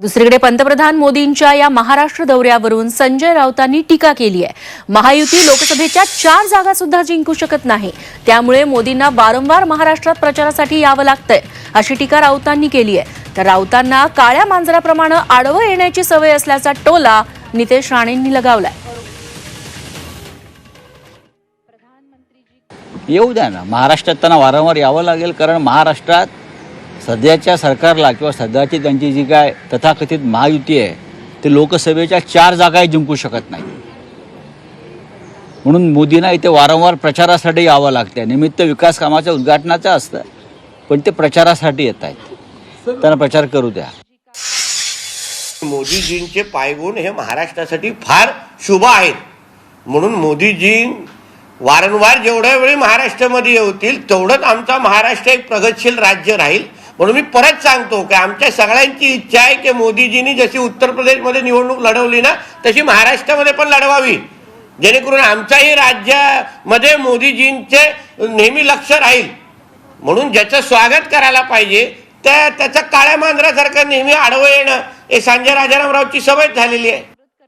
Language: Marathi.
दुसरीकडे पंतप्रधान मोदींच्या या महाराष्ट्र दौऱ्यावरून संजय राऊतांनी टीका केली आहे. महायुती लोकसभेच्या चार जागा सुद्धा जिंकू शकत नाही. त्यामुळे मोदींना वारंवार महाराष्ट्रात प्रचारासाठी यावं लागतंय अशी टीका राऊतांनी केली आहे. तर राऊतांना काळ्या मांजराप्रमाणे आडवं येण्याची सवय असल्याचा टोला नितेश राणेंनी लगावलाय. येऊ द्या ना महाराष्ट्रात त्यांना वारंवार यावं लागेल कारण महाराष्ट्रात सध्याच्या सरकारला किंवा सध्याची त्यांची जी काय तथाकथित महायुती आहे ते लोकसभेच्या चार जागाही जिंकू शकत नाही. म्हणून मोदींना इथे वारंवार प्रचारासाठी यावं लागतं निमित्त विकास कामाच्या उद्घाटनाचं असतं पण ते प्रचारासाठी येत आहेत. त्यांना प्रचार करू द्या. मोदीजींचे पायगुण हे महाराष्ट्रासाठी फार शुभ आहेत. म्हणून मोदीजी वारंवार जेवढ्या वेळी महाराष्ट्रामध्ये येतील तेवढंच आमचा महाराष्ट्र एक प्रगतशील राज्य राहील. म्हणून मी परत सांगतो की आमच्या सगळ्यांची इच्छा आहे की मोदीजींनी जशी उत्तर प्रदेशमध्ये निवडणूक लढवली ना तशी महाराष्ट्रामध्ये पण लढवावी. जेणेकरून आमच्याही राज्यामध्ये मोदीजींचे नेहमी लक्ष राहील. म्हणून ज्याचं स्वागत करायला पाहिजे त्या त्याचं काळ्या मांजरासारखं नेहमी आडवं येणं हे संजय राजारामरावची सवय झालेली आहे.